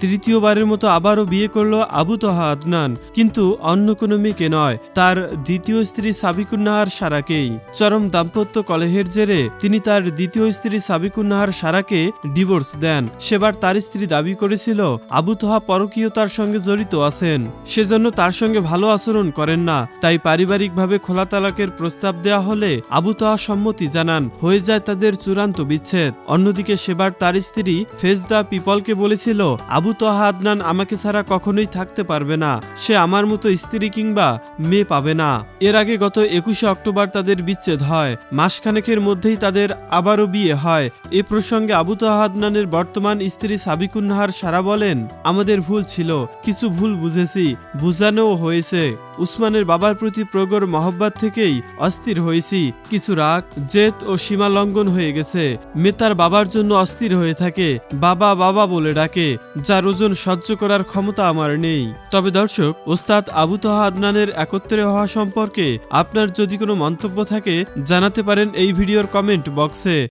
তৃতীয়বারের মতো আবারও বিয়ে করল আবু তহা আদনান। কিন্তু অন্য কোনো মেয়েকে নয়, তার দ্বিতীয় স্ত্রী সাবিকুন্নাহার সারাকেই। চরম দাম্পত্য কলহের জেরে তিনি তার দ্বিতীয় স্ত্রী সাবিকুন্নাহার সারাকে ডিভোর্স দেন। সেবার তার স্ত্রী দাবি করেছিল, আবু তহা পরকীয়তার সঙ্গে জড়িত আছেন। সেজন্য তার সঙ্গে ভালো আচরণ করেন না। তাই পারিবারিকভাবে খোলা তালাকের প্রস্তাব দেওয়া হলে আবু তহা সম্মতি জানান। হয়ে যায় তাদের চূড়ান্ত বিচ্ছেদ। অন্যদিকে সেবার তার স্ত্রী ফেজদা পিপলকে বলেছিল, আবু তহা আদনান আমাকে ছাড়া কখনোই থাকতে পারবে না। সে আমার মতো স্ত্রী কিংবা মেয়ে পাবে না। এর আগে গত একুশে অক্টোবর তাদের বিচ্ছেদ হয়। মাসখানেকের মধ্যেই তাদের আবারও বিয়ে হয়। এ প্রসঙ্গে আবু তহা আদনানের বর্তমান স্ত্রী সাবিকুন্নাহার সারা বলেন, আমাদের ভুল ছিল। কিছু ভুল বুঝেছি। বুঝানোও হয়েছে। উসমানের বাবার প্রতি প্রগর মহব্বত থেকেই অস্থির হয়েছি। কিছু রাগ, জেদ ও সীমা লঙ্ঘন হয়ে গেছে। মেয়ে তার বাবার জন্য অস্থির হয়ে থাকে। বাবা বাবা বলে ডাকে, যার ওজন সহ্য করার ক্ষমতা আমার নেই। তবে দর্শক, ওস্তাদ আবু তহা আদনানের একত্রে হওয়া সম্পর্কে আপনার যদি কোনো মন্তব্য থাকে, জানাতে পারেন এই ভিডিওর কমেন্ট বক্সে।